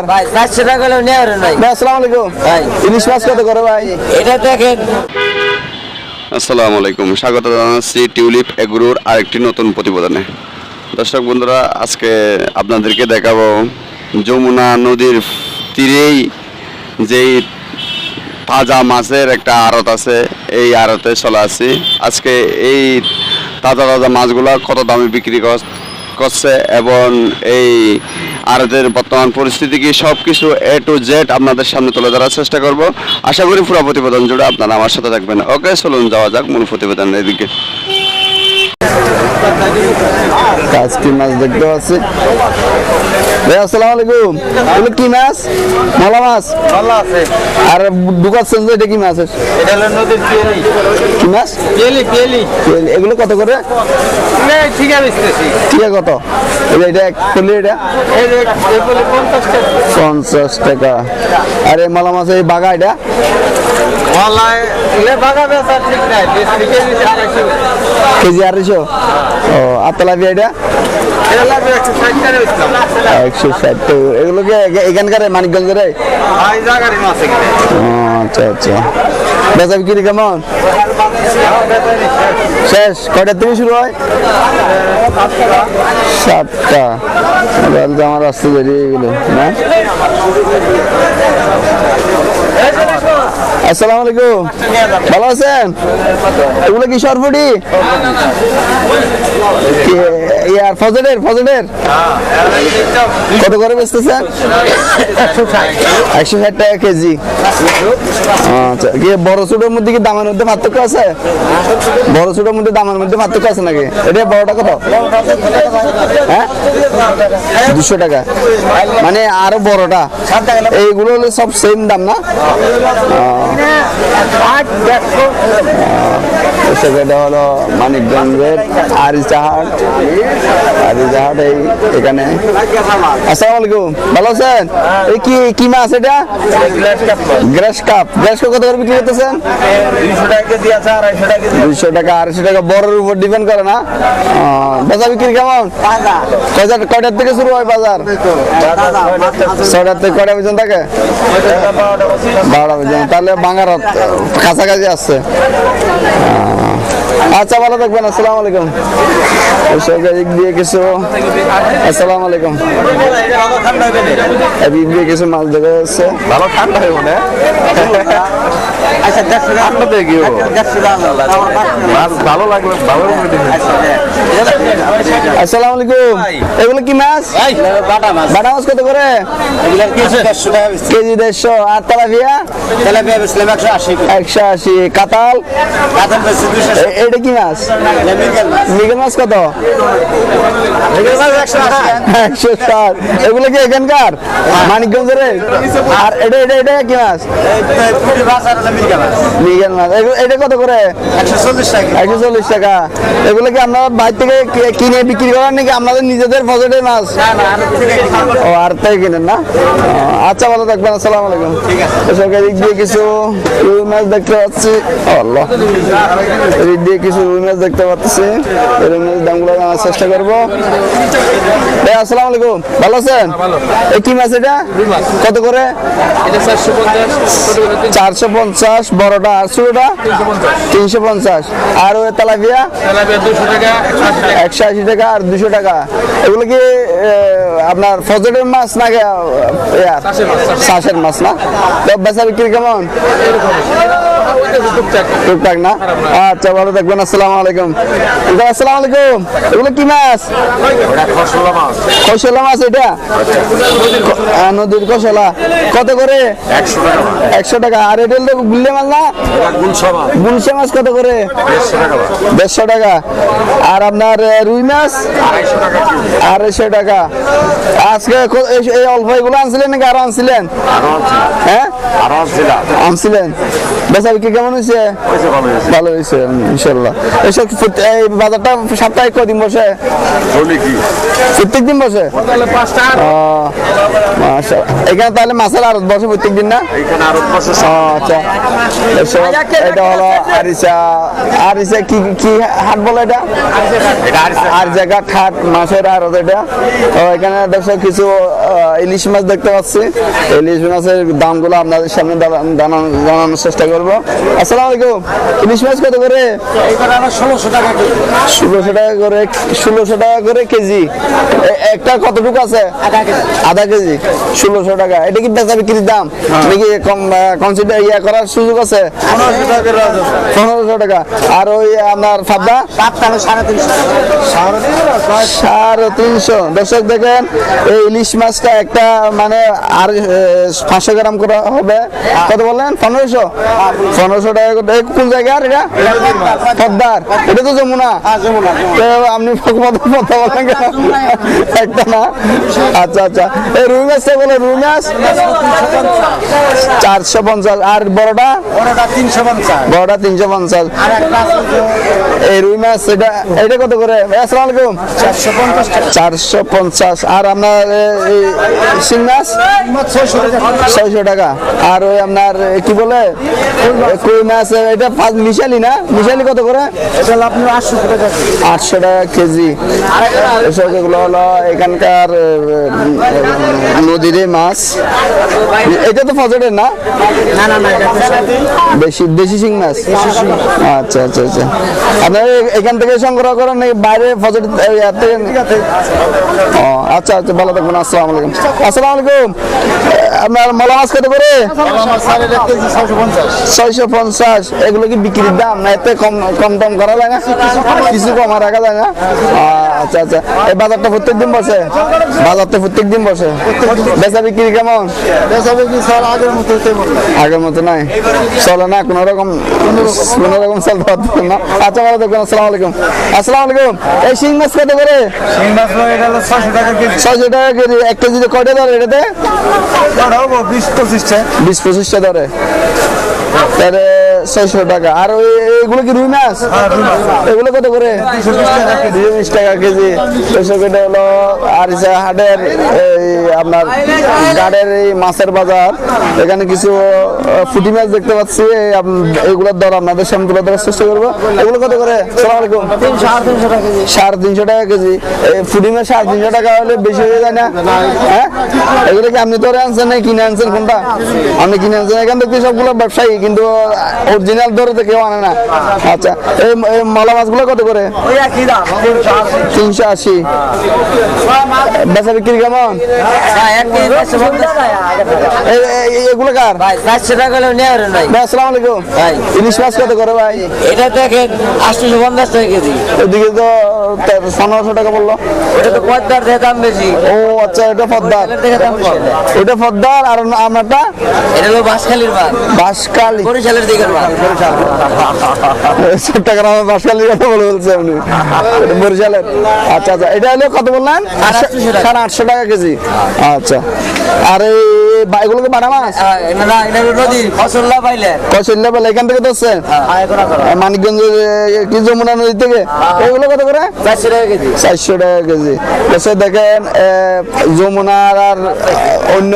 ভাই চারশো টাকা হলেও নেওয়ার নাই ভাই আসসালামু আলাইকুম। ভাই। ইলিশ মাছ কত করে ভাই। এটা দেখেন। আসসালামু আলাইকুম। স্বাগত জানাচ্ছি টিউলিপ এগ্রোর আরেকটি নতুন প্রতিবেদনে। দর্শক বন্ধুরা আজকে আপনাদেরকে দেখাবো যমুনা নদীর তীরেই যেই তাজা মাছের একটা আড়ত আছে। এই আড়তে চলে আসছি। আজকে এই তাজা তাজা মাছগুলা কত দামে বিক্রি কর- করছে এবং এই আরদের বর্তমান পরিস্থিতি কি সব কিছু এ টু জেড আপনাদের সামনে তুলে ধরার চেষ্টা করব। আশা করি পুরো প্রতিবেদন জুড়ে আপনারা আমার সাথে থাকবেন। ওকে, চলুন যাওয়া যাক মূল প্রতিবেদন এদিকে কাজটি মাছ দেখতে পাচ্ছি। ভাই আসসালামু আলাইকুম। এগুলো কি মাছ? মলা মাছ? আছে। আর ঢুকাচ্ছেন যে এটা কি মাছ এটা হলো নদীর পিয়েলি। কি মাছ? পিয়েলি পিয়েলি। এগুলো কত করে? ঠিক আছে ঠিক কত? এটা এক এটা? পঞ্চাশ টাকা। আর এই মলা মাছ এই বাগা এটা? কেজি আড়াইশো। ও আর তেলাপিয়া এটা? একশো ষাট তো এখানকার মানিকগঞ্জের? আচ্ছা আচ্ছা। বেচা বিক্রি কেমন? শেষ? থেকে শুরু হয়? সাতটা। তাহলে আমার গেল না? আসসালামু আলাইকুম। ভালো আছেন? এগুলো কি সরফুটি ইয়ার ফজেটের ফজেটের কত করে বেচতেছেন একশো ষাট টাকা কেজি। আচ্ছা কি বড় ছোটোর মধ্যে কি দামের মধ্যে পার্থক্য আছে? বড় ছোটোর মধ্যে দামের মধ্যে পার্থক্য আছে নাকি? এটা বড়টা কত? হ্যাঁ? দুশো টাকা। মানে আরও বড়টা। এইগুলো হলে সব সেম দাম না? সেটা হলো মানিকগঞ্জের আরিচাহাট এই এখানে। আসসালামু আলাইকুম। ভালো আছেন? এই কি কি মাছ এটা? গ্রাস কাপ। গ্রাস কাপ কত করে বিক্রি করতেছেন? দুইশো টাকা, আড়াইশো টাকা। বড়ের উপর ডিপেন্ড করে না? বেচা বিক্রি কেমন? কয়টা, কয়টার থেকে শুরু হয় বাজার? থেকে কয়টা পর্যন্ত থাকে? বারোটা পর্যন্ত। তাহলে বাঙারত কাছাকাছি আসছে আচ্ছা ভালো থাকবেন আসসালামু আলাইকুম। এদিক দিয়ে কিছু আসসালামু আলাইকুম। এদিক দিয়ে কিছু মাছ দেখা যাচ্ছে ভালো ঠান্ডা হয়ে মনে আচ্ছা দেড়শো ঠান্ডা দিয়ে গিয়ে মাছ ভালো লাগলে ভালো আসসালামু আলাইকুম। এগুলো কি মাছ? বাটা মাছ। বাটা মাছ কত করে? কেজি দেড়শো আর তেলাপিয়া? তেলাপিয়া বেচলাম একশো আশি। একশো আশি। কাতাল কাতল বেশি দুশো এ- এটা কি মাছ? মিগেল মাছ। কত? মিগেল মাছ একশো আশি। একশো ষাট এগুলো কি এখানকার? মানিকগঞ্জের? আর এটা এটা এটা কি মাছ? মাছ মিগেল মাছ। মাছ এটা কত করে? একশো চল্লিশ টাকা। এগুলো কি আপনারা বাইরে থেকে কিনে বিক্রি করেন নাকি আপনাদের নিজেদের ফসলের মাছ? ও, আর তাই কিনেন না? আচ্ছা ভালো থাকবেন। আসসালামু আলাইকুম। আছে দিয়ে কিছু রুই মাছ দেখতে পাচ্ছি। দিয়ে কিছু রুই মাছ দেখতে পাচ্ছি। রুই মাছের দামগুলো জানার চেষ্টা করব। আসসালামু আলাইকুম। ভালো আছেন? এই কি মাছ এটা? কত করে? চারশো পঞ্চাশ বড়টা ছোটটা? তিনশো পঞ্চাশ। আর ওই তেলাপিয়া? একশো আশি টাকা। আর দুশো টাকা। এগুলো কি আপনার ফজরের মাছ না চাষের মাছ না? বেচা বিক্রি কেমন? টুকটাক না? আচ্ছা ভালো থাকবেন আসসালামু আলাইকুম। আসসালামু আলাইকুম। এগুলো কি মাছ? কৌশলা মাছ এটা? নদীর কৌশলা কত করে? একশো টাকা। আর এটা হলো গুল্লে মাছ না? গুলশা মাছ কত করে? দেড়শো টাকা। আর আপনার রুই মাছ? আড়াইশো টাকা। আজকে এই- এই অল্প এগুলো আনছিলেন নাকি আরও আনছিলেন? হ্যাঁ? আনছিলেন? বেচা বিক্রি কেমন হয়েছে? ভালো হয়েছে। ইনশাল্লাহ। এসব এই বাজারটা সাপ্তাহিক কদিন বসে? প্রত্যেক দিন বসে? এখানে তাহলে মাছের আড়ত বসে প্রত্যেক দিন না আচ্ছা। এটা হলো আরিসা। আরিসা কি কি হাট বলে এটা? আর জায়গা হাট মাছের আড়ত এটা। তো এখানে দেখো কিছু আহ, ইলিশ মাছ দেখতে পাচ্ছি। ইলিশ মাছের দামগুলো আপনাদের সামনে জানানোর চেষ্টা করব। আসসালামু আলাইকুম। ইলিশ মাছ কত করে? ষোলোশো টাকা করে ষোলোশো টাকা করে কেজি। একটা কতটুকু আছে? আধা কেজি। ষোলোশো টাকা। এটা কি বেচা বিক্রির দাম? নাকি কম কনসিডার ইয়া করার সুযোগ আছে? পনেরোশো টাকা আর ওই আপনার ফাবদা সাড়ে তিনশো দর্শক দেখেন এই ইলিশ মাছটা একটা মানে আর পাঁচশো গ্রাম করে হবে। কত বললেন? পনেরোশো? পনেরোশো টাকা কোন জায়গার এটা? পদ্মার এটা তো যমুনা। তো আপনি কথা বলেন একটা না? আচ্ছা আচ্ছা। এই রুই মাছটা বলে রুই মাছ চারশো পঞ্চাশ। আর বড়টা? বড়টা তিনশো পঞ্চাশ। এই রুই মাছ এটা এটা কত করে? আসসালামু আলাইকুম। চারশো পঞ্চাশ আর আপনার এই শিং মাছ ছয়শো টাকা। আর ওই আপনার কি বলে? কই মাছ এটা মিশালি না? মিশালি কত করে? আটশো টাকা কেজি। এসব এগুলো হলো এখানকার নদীর মাছ। এটা তো ফজরের না? বেশি দেশি শিং মাছ? আচ্ছা আচ্ছা আচ্ছা। আপনার এখান থেকে সংগ্রহ করেন নাকি বাইরে ফজর থেকে ও আচ্ছা আচ্ছা ভালো থাকবেন আসসালামু আলাইকুম। আসসালামু আলাইকুম। আপনার মলা মাছ কত করে? ছয়শো পঞ্চাশ এগুলো কি বিক্রির দাম? না এতে কম কম দাম করা না কিছু কমা রাখা যায় না আচ্ছা আচ্ছা। এই বাজারটা প্রত্যেক দিন বসে? বাজারটা প্রত্যেক দিন বসে? বেচা বিক্রি কেমন? আগের মতো নাই। চলে না কোনো রকম কোনো রকম চলতে পারতেছে না? আচ্ছা ভালো থাকবেন আসসালামু আলাইকুম। আসসালামু আলাইকুম। এই শিং মাছ কত করে? ছয়শো টাকা কেজি। এক কেজিতে কয়টা ধরে এটাতে? বিশ পঁচিশটা ধরে। তাহলে ছয়শো টাকা। আর এগুলো কি রুই মাছ? এগুলো কত করে? বিশ টাকা কেজি। এসব এটা হলো আরিসা হাটের এই আপনার গাড়ের এই মাছের বাজার। এখানে কিছু ফুটি মাছ দেখতে পাচ্ছি। এগুলোর দর আপনাদের সামনে তুলে ধরার চেষ্টা করব। এগুলো কত করে? সালাম আলাইকুম। সাড়ে তিনশো টাকা কেজি। এই ফুটি মাছ সাড়ে তিনশো টাকা হলে বেশি হয়ে যায় না? হ্যাঁ? এগুলো কি আপনি ধরে আনছেন না কিনে আনছেন কোনটা? আপনি কিনে আনছেন এখান থেকে সবগুলো ব্যবসায়ী কিন্তু অরিজিনাল ধরে তো কেউ আনে না। আচ্ছা এই মলা মাছগুলো কত করে? তিনশো আশি। বেচা বিক্রি কেমন? এই- এই- এগুলো কার? চারশো টাকা আসসালামু আলাইকুম। ভাই। ইলিশ মাছ কত করে ভাই? এটা দেখেন আটশোশো পঞ্চাশ টাকা কেজি। এদিকে তো তে- পনেরোশো টাকা বলল। ওটা তো পদ্মার দিয়ে দাম বেশি। ও আচ্ছা এটা পদ্মার। থেকে ওটা পদ্মার আর আপনারটা এটা হলো বাঁশখালীর মাছ। বাঁশকালি বরিশালের দিকের মাছ। টাকার আমার বাসকালের কথা বলে বলছে আপনি বরিশালের আচ্ছা আচ্ছা এটা হলো কত বললেন? সাড়ে আটশো টাকা কেজি। আচ্ছা আর এই এগুলোকে বাটা মাছ আহ, না এটা নদী ফসল পাইলে এখান থেকে ধরছে? মানিকগঞ্জের এ, কি যমুনা নদী থেকে? এগুলো কত করে? চারশো টাকা কেজি। চারশো টাকা কেজি। এসে দেখেন যমুনার আর অন্য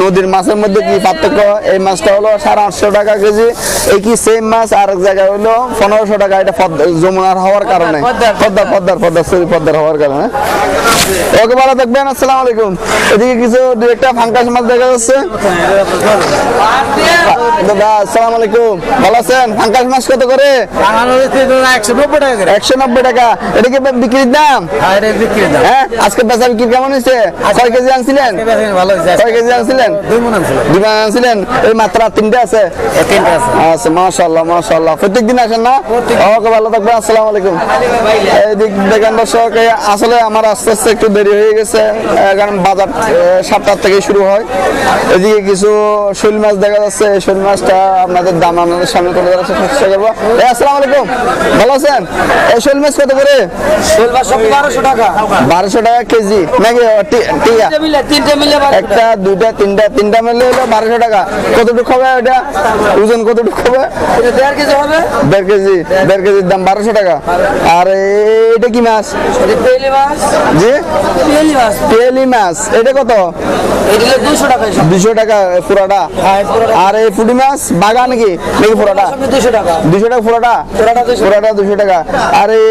নদীর মাছের মধ্যে কি পার্থক্য? এই মাছটা হলো সাড়ে আটশো টাকা কেজি। এই কি সেম মাছ আর এক জায়গায় হলো পনেরোশো টাকা। এটা যমুনার হওয়ার কারণে। পদ্মার, পদ্মার পদ্মার। পদ্মার সরি পদ্মার হওয়ার কারণে। ওকে ভালো থাকবেন আসসালামু আলাইকুম। এদিকে কিছু দু একটা ফাঙ্কাস মাছ দেখা যাচ্ছে দাদা আসসালামু আলাইকুম। ভালো আছেন? ফাঙ্কাস মাছ কত করে? একশো নব্বই টাকা। করে একশো নব্বই টাকা এটা কি বিক্রির দাম? এটা বিক্রি দাম। হ্যাঁ আজকে বেচা বিক্রি কেমন হয়েছে? কয় কেজি আনছিলেন? ভালো কেজি আনছিলেন? দুই মন আছে দুই মান আনছিলেন? এই মাত্র তিনটে আছে? তিনটা আছে। আচ্ছা মাশাল্লাহ মাশাল্লাহ প্রত্যেক দিন আসেন না? ওকে ভালো থাকবেন আসসালামু আলাইকুম। এইদিক দেখেন দর্শক আসলে আমার আস্তে আস্তে একটু দেরি হয়ে গেছে কারণ বাজার সাতটার থেকে শুরু হয়। এদিকে কিছু শৈল মাছ দেখা যাচ্ছে। এই শৈল মাছটা আপনাদের দাম আপনাদের সামনে তুলে ধরার চেষ্টা করব এই আসসালামু আলাইকুম। ভালো আছেন? এই শৈল মাছ কত করে? বারোশো টাকা। বারোশো টাকা কেজি। নাকি একটা দুইটা তিনটা তিনটা মিলে হলো বারোশো টাকা। কতটুকু হবে এটা? ওজন কতটুকু হবে দেড় কেজি হবে। দেড় কেজি দেড় কেজির দাম বারোশো টাকা। আর এটা কি মাছ? পেলি মাছ। জি? পেলি মাছ। পেলি মাছ। এটা কত? এটা দুশো টাকা দুশো টাকা পুরাটা আর এই পুটি মাছ বাগা নাকি নাকি পুরাটা দুশো টাকা। দুশো টাকা পুরাটা পুরাটা দুশো টাকা। আর এই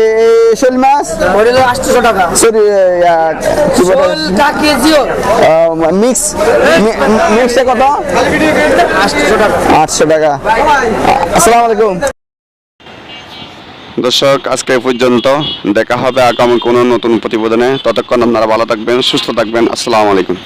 শোল মাছ? আটশো টাকা। সরি কি বলে? শোল কাকেজিও মিক্স মিক্সটা কত? আটশো টাকা। আটশো টাকা। আসসালামু আলাইকুম। দর্শক আজকে পর্যন্ত দেখা হবে আগামী কোনো নতুন প্রতিবেদনে। ততক্ষণ আপনারা ভালো থাকবেন সুস্থ থাকবেন। আসসালামু আলাইকুম।